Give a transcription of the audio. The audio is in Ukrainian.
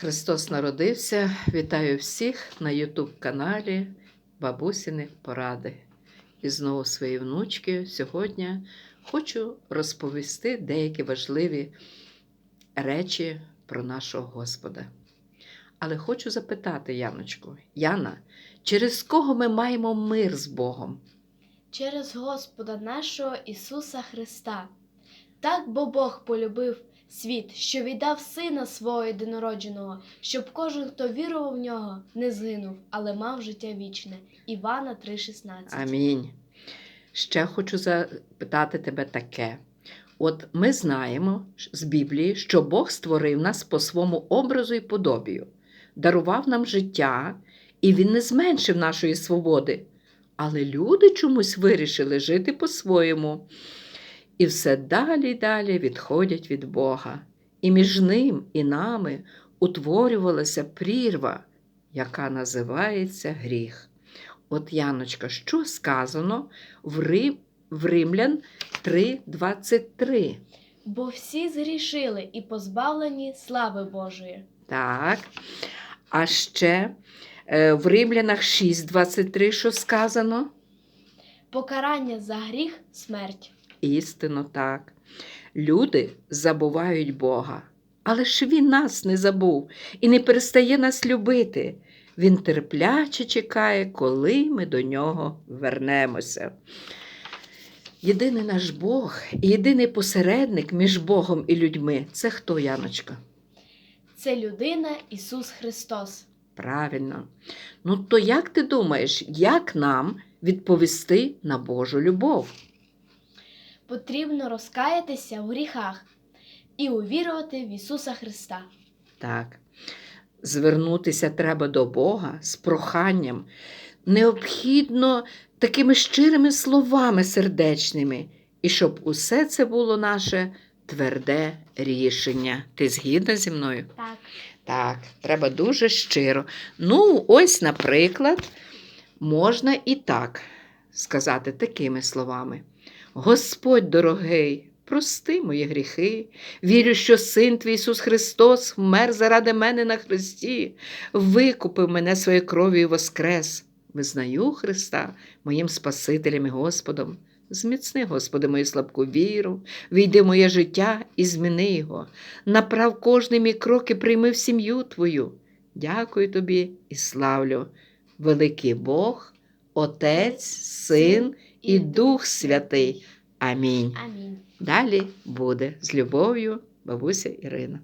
Христос народився. Вітаю всіх на Ютуб-каналі Бабусіни Поради. І знову свої внучки. Сьогодні хочу розповісти деякі важливі речі про нашого Господа. Але хочу запитати Яночку, Яна, через кого ми маємо мир з Богом? через Господа нашого Ісуса Христа. Так бо Бог полюбив світ, що віддав Сина свого єдинородженого, щоб кожен, хто вірував в нього, не згинув, але мав життя вічне. Івана 3,16. Амінь. Ще хочу запитати тебе таке. От ми знаємо з Біблії, що Бог створив нас по своєму образу і подобію, дарував нам життя, і Він не зменшив нашої свободи. Але люди чомусь вирішили жити по-своєму. І все далі й далі відходять від Бога. І між ним і нами утворювалася прірва, яка називається гріх. От Яночка, що сказано в, Рим, в Римлян 3:23? Бо всі згрішили і позбавлені слави Божої. Так. А ще е, в Римлянах 6:23 що сказано? Покарання за гріх смерть. Істинно так. Люди забувають Бога, але ж Він нас не забув і не перестає нас любити. Він терпляче чекає, коли ми до нього вернемося. Єдиний наш Бог і єдиний посередник між Богом і людьми це хто, Яночка? Це людина Ісус Христос. Правильно. Ну то як ти думаєш, як нам відповісти на Божу любов? Потрібно розкаятися в гріхах і увірувати в Ісуса Христа. Так. Звернутися треба до Бога з проханням. Необхідно такими щирими словами сердечними, і щоб усе це було наше тверде рішення. Ти згідна зі мною? Так. Так, треба дуже щиро. Ну, ось, наприклад, можна і так сказати такими словами: Господь дорогий, прости мої гріхи, вірю, що Син твій Ісус Христос вмер заради мене на Христі, викупив мене своєю кров'ю і воскрес. Визнаю Христа моїм Спасителем і Господом. Зміцни, Господи, мою слабку віру, війди в моє життя і зміни його. Направ кожний мій крок і прийми в сім'ю Твою. Дякую тобі і славлю. Великий Бог, Отець, Син і Дух Святий. Амінь. Амінь. Далі буде з любов'ю бабуся Ірина.